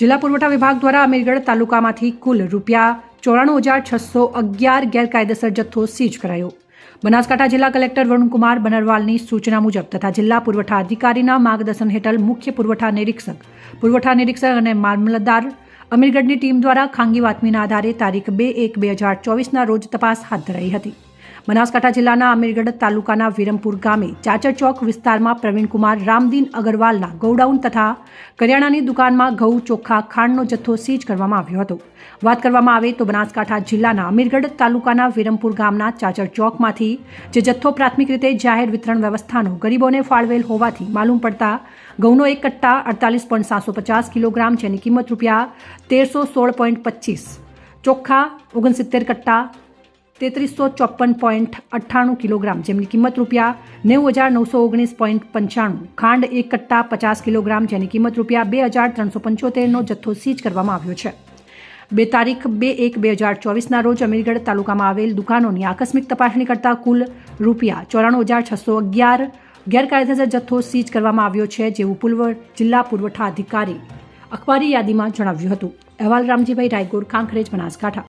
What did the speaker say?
જિલ્લા પુરવઠા વિભાગ દ્વારા અમીરગઢ તાલુકામાંથી કુલ રૂપિયા ચોરાણું હજાર છસો અગિયાર ગેરકાયદેસર જથ્થો સીઝ કરાયો. બનાસકાંઠા જિલ્લા કલેક્ટર વરુણકુમાર બનરવાલની સૂચના મુજબ તથા જિલ્લા પુરવઠા અધિકારીના માર્ગદર્શન હેઠળ મુખ્ય પુરવઠા નિરીક્ષક પુરવઠા નિરીક્ષક અને મામલતદાર અમીરગઢની ટીમ દ્વારા ખાનગી બાતમીના આધારે તારીખ બે એક બે હજાર ચોવીસના રોજ તપાસ હાથ ધરાઈ હતી. બનાસકાંઠા જિલ્લાના અમીરગઢ તાલુકાના વિરમપુર ગામે ચાચર ચોક વિસ્તારમાં પ્રવીણકુમાર રામદીન અગરવાલના ગોડાઉન તથા કરિયાણાની દુકાનમાં ઘઉં ચોખ્ખા ખાંડનો જથ્થો સીઝ કરવામાં આવ્યો હતો. વાત કરવામાં આવે તો બનાસકાંઠા જિલ્લાના અમીરગઢ તાલુકાના વિરમપુર ગામના ચાચર ચોકમાંથી જે જથ્થો પ્રાથમિક રીતે જાહેર વિતરણ વ્યવસ્થાનો ગરીબોને ફાળવેલ હોવાથી માલુમ પડતા ઘઉંનો એક કટ્ટા અડતાલીસ પોઈન્ટ સાતસો પચાસ કિલોગ્રામ, જેની કિંમત રૂપિયા તેરસો સોળ પોઈન્ટ પચીસ ચોખ્ખા ઓગણસિત્તેર કટ્ટા તેત્રીસો ચોપન પોઈન્ટ અઠ્ઠાણું કિલોગ્રામ, જેમની કિંમત રૂપિયા નેવું હજાર નવસો ઓગણીસ પોઈન્ટ પંચાણું, ખાંડ એક કટ્ટા પચાસ કિલોગ્રામ, જેની કિંમત રૂપિયા બે હજાર ત્રણસો પંચોતેરનો જથ્થો સીઝ કરવામાં આવ્યો છે. બે તારીખ બે એક બે હજાર ચોવીસના રોજ અમીરગઢ તાલુકામાં આવેલ દુકાનોની આકસ્મિક તપાસણી કરતા કુલ રૂપિયા ચોરાણું હજાર છસો અગિયાર ગેરકાયદેસર જથ્થો સીઝ કરવામાં આવ્યો છે, જેવું પૂર્વ જિલ્લા પુરવઠા અધિકારી અખબારી યાદીમાં જણાવ્યું હતું. અહેવાલ રામજીભાઈ રાયગોર કાંખરેજ બનાસકાંઠા.